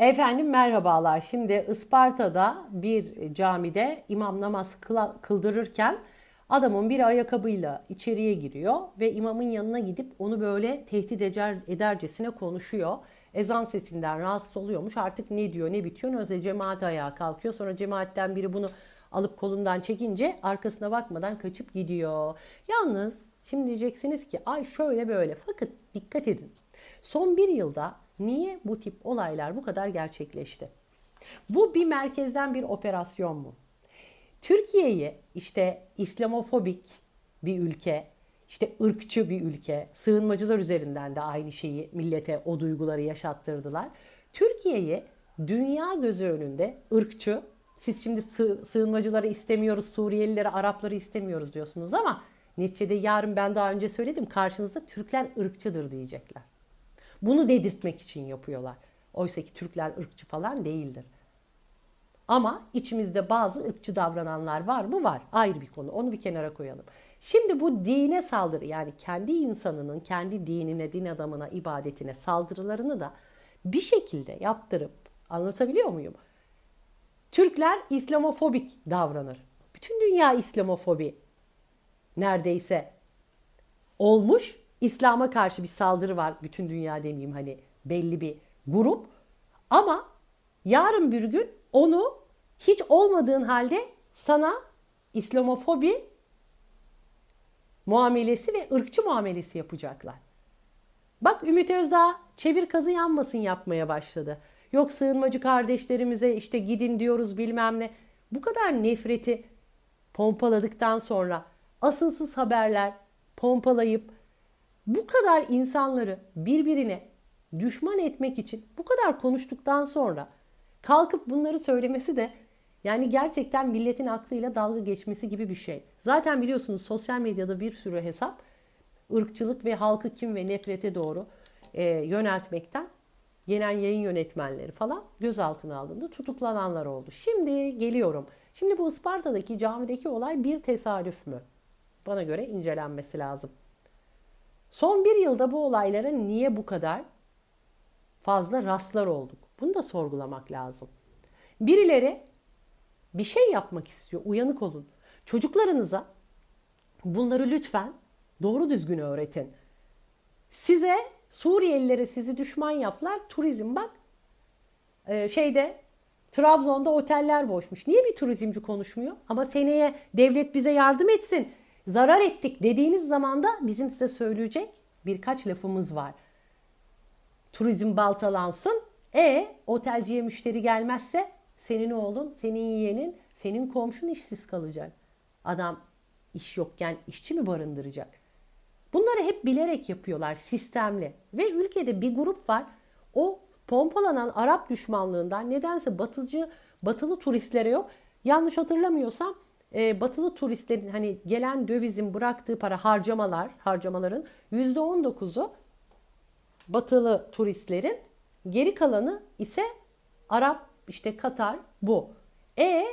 Efendim merhabalar. Şimdi Isparta'da bir camide imam namaz kıla- kıldırırken adamın bir ayakkabıyla içeriye giriyor ve imamın yanına gidip onu böyle tehdit eder, edercesine konuşuyor. Ezan sesinden rahatsız oluyormuş. Artık ne diyor ne bitiyor. Neyse cemaat ayağa kalkıyor. Sonra cemaatten biri bunu alıp kolundan çekince arkasına bakmadan kaçıp gidiyor. Yalnız şimdi diyeceksiniz ki ay şöyle böyle. Fakat dikkat edin. Son bir yılda niye bu tip olaylar bu kadar gerçekleşti? Bu bir merkezden bir operasyon mu? Türkiye'yi işte İslamofobik bir ülke, işte ırkçı bir ülke, sığınmacılar üzerinden de aynı şeyi millete o duyguları yaşattırdılar. Türkiye'yi dünya gözü önünde ırkçı, siz şimdi sığ, sığınmacıları istemiyoruz, Suriyelileri, Arapları istemiyoruz diyorsunuz ama neticede yarın ben daha önce söyledim karşınızda Türkler ırkçıdır diyecekler. Bunu dedirtmek için yapıyorlar. Oysa ki Türkler ırkçı falan değildir. Ama içimizde bazı ırkçı davrananlar var mı? Var. Ayrı bir konu. Onu bir kenara koyalım. Şimdi bu dine saldırı yani kendi insanının kendi dinine, din adamına, ibadetine saldırılarını da bir şekilde yaptırıp anlatabiliyor muyum? Türkler İslamofobik davranır. Bütün dünya İslamofobi neredeyse olmuş. İslam'a karşı bir saldırı var. Bütün dünya demeyeyim hani belli bir grup. Ama yarın bir gün onu hiç olmadığın halde sana İslamofobi muamelesi ve ırkçı muamelesi yapacaklar. Bak Ümit Özdağ çevir kazı yanmasın yapmaya başladı. Yok sığınmacı kardeşlerimize işte gidin diyoruz bilmem ne. Bu kadar nefreti pompaladıktan sonra asılsız haberler pompalayıp bu kadar insanları birbirine düşman etmek için bu kadar konuştuktan sonra kalkıp bunları söylemesi de yani gerçekten milletin aklıyla dalga geçmesi gibi bir şey. Zaten biliyorsunuz sosyal medyada bir sürü hesap ırkçılık ve halkı kim ve nefrete doğru e, yöneltmekten genel yayın yönetmenleri falan gözaltına alındı. Tutuklananlar oldu. Şimdi geliyorum. Şimdi bu Isparta'daki camideki olay bir tesadüf mü? Bana göre incelenmesi lazım. Son bir yılda bu olaylara niye bu kadar fazla rastlar olduk? Bunu da sorgulamak lazım. Birileri bir şey yapmak istiyor. Uyanık olun. Çocuklarınıza bunları lütfen doğru düzgün öğretin. Size Suriyelilere sizi düşman yaptılar. Turizm bak e, şeyde Trabzon'da oteller boşmuş. Niye bir turizmci konuşmuyor? Ama seneye devlet bize yardım etsin. Zarar ettik dediğiniz zaman da bizim size söyleyecek birkaç lafımız var. Turizm baltalansın. E otelciye müşteri gelmezse senin oğlun, senin yeğenin, senin komşun işsiz kalacak. Adam iş yokken işçi mi barındıracak? Bunları hep bilerek yapıyorlar sistemli. Ve ülkede bir grup var. O pompalanan Arap düşmanlığından nedense batıcı, batılı turistlere yok. Yanlış hatırlamıyorsam e, batılı turistlerin hani gelen dövizin bıraktığı para harcamalar, harcamaların %19'u batılı turistlerin geri kalanı ise Arap işte Katar bu. E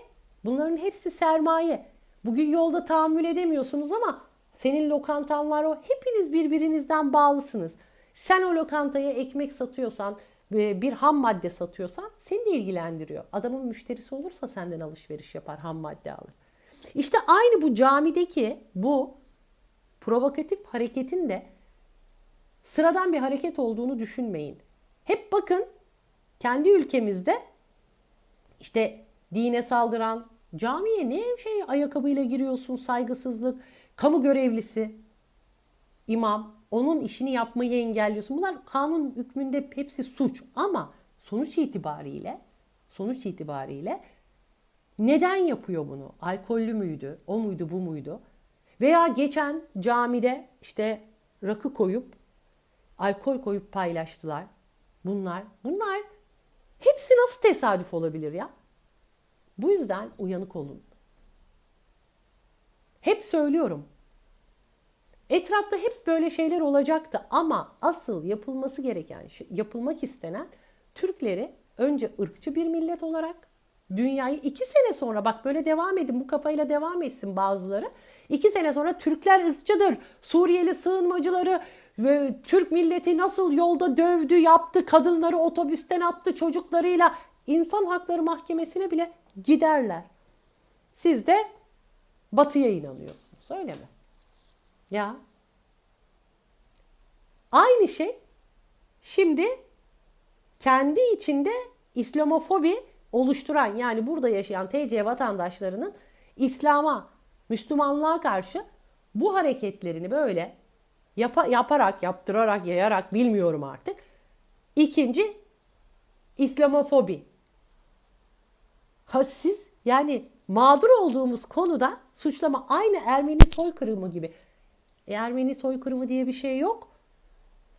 bunların hepsi sermaye. Bugün yolda tahammül edemiyorsunuz ama senin lokantan var o. Hepiniz birbirinizden bağlısınız. Sen o lokantaya ekmek satıyorsan, bir ham madde satıyorsan seni de ilgilendiriyor. Adamın müşterisi olursa senden alışveriş yapar, ham madde alır. İşte aynı bu camideki bu provokatif hareketin de sıradan bir hareket olduğunu düşünmeyin. Hep bakın kendi ülkemizde işte dine saldıran camiye ne şey ayakkabıyla giriyorsun saygısızlık, kamu görevlisi, imam onun işini yapmayı engelliyorsun. Bunlar kanun hükmünde hepsi suç ama sonuç itibariyle sonuç itibariyle neden yapıyor bunu? Alkollü müydü? O muydu, bu muydu? Veya geçen camide işte rakı koyup alkol koyup paylaştılar. Bunlar, bunlar hepsi nasıl tesadüf olabilir ya? Bu yüzden uyanık olun. Hep söylüyorum. Etrafta hep böyle şeyler olacaktı ama asıl yapılması gereken, şey, yapılmak istenen Türkleri önce ırkçı bir millet olarak dünyayı iki sene sonra bak böyle devam edin bu kafayla devam etsin bazıları. İki sene sonra Türkler ırkçıdır. Suriyeli sığınmacıları ve Türk milleti nasıl yolda dövdü, yaptı, kadınları otobüsten attı çocuklarıyla insan hakları mahkemesine bile giderler. Siz de batıya inanıyorsunuz öyle mi? Ya. Aynı şey şimdi kendi içinde İslamofobi oluşturan yani burada yaşayan TC vatandaşlarının İslam'a, Müslümanlığa karşı bu hareketlerini böyle yapa, yaparak, yaptırarak, yayarak bilmiyorum artık. İkinci İslamofobi. Ha siz yani mağdur olduğumuz konuda suçlama aynı Ermeni soykırımı gibi. E, Ermeni soykırımı diye bir şey yok.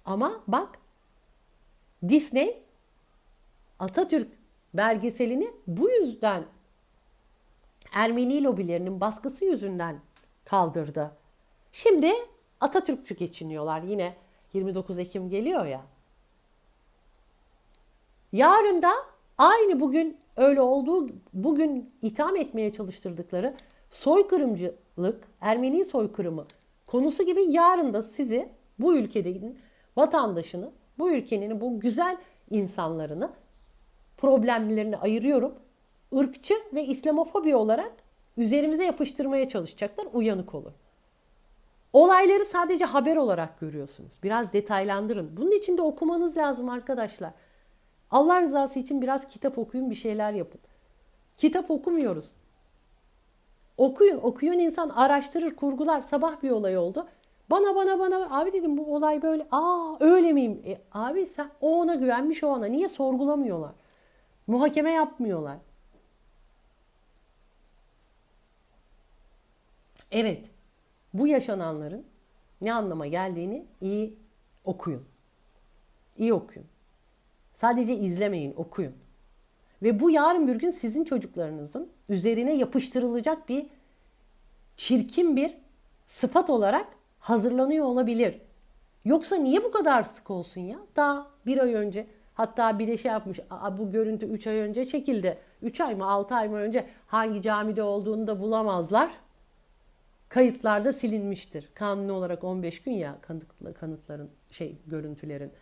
Ama bak Disney Atatürk belgeselini bu yüzden Ermeni lobilerinin baskısı yüzünden kaldırdı. Şimdi Atatürkçü geçiniyorlar. Yine 29 Ekim geliyor ya. Yarın da aynı bugün öyle olduğu bugün itham etmeye çalıştırdıkları soykırımcılık, Ermeni soykırımı konusu gibi yarın da sizi bu ülkenin vatandaşını, bu ülkenin bu güzel insanlarını problemlerini ayırıyorum. ırkçı ve İslamofobi olarak üzerimize yapıştırmaya çalışacaklar. Uyanık olun. Olayları sadece haber olarak görüyorsunuz. Biraz detaylandırın. Bunun için de okumanız lazım arkadaşlar. Allah rızası için biraz kitap okuyun, bir şeyler yapın. Kitap okumuyoruz. Okuyun, okuyun insan araştırır, kurgular. Sabah bir olay oldu. Bana bana bana abi dedim bu olay böyle. Aa öyle miyim? E, abi sen o ona güvenmiş o ona. Niye sorgulamıyorlar? Muhakeme yapmıyorlar. Evet. Bu yaşananların ne anlama geldiğini iyi okuyun. İyi okuyun. Sadece izlemeyin, okuyun. Ve bu yarın bir gün sizin çocuklarınızın üzerine yapıştırılacak bir çirkin bir sıfat olarak hazırlanıyor olabilir. Yoksa niye bu kadar sık olsun ya? Daha bir ay önce hatta bir de şey yapmış bu görüntü 3 ay önce çekildi. 3 ay mı 6 ay mı önce hangi camide olduğunu da bulamazlar. Kayıtlarda silinmiştir. Kanuni olarak 15 gün ya kanıtların şey görüntülerin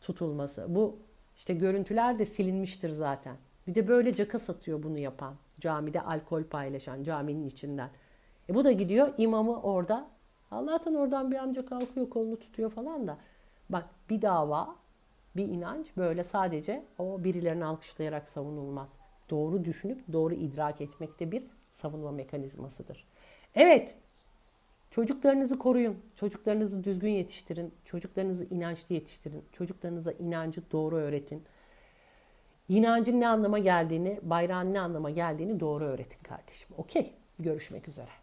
tutulması. Bu işte görüntüler de silinmiştir zaten. Bir de böyle caka satıyor bunu yapan. Camide alkol paylaşan caminin içinden. E bu da gidiyor imamı orada. Allah'tan oradan bir amca kalkıyor kolunu tutuyor falan da. Bak bir dava, bir inanç böyle sadece o birilerini alkışlayarak savunulmaz. Doğru düşünüp doğru idrak etmekte bir savunma mekanizmasıdır. Evet, çocuklarınızı koruyun, çocuklarınızı düzgün yetiştirin, çocuklarınızı inançlı yetiştirin, çocuklarınıza inancı doğru öğretin. İnancın ne anlama geldiğini, bayrağın ne anlama geldiğini doğru öğretin kardeşim. Okey, görüşmek üzere.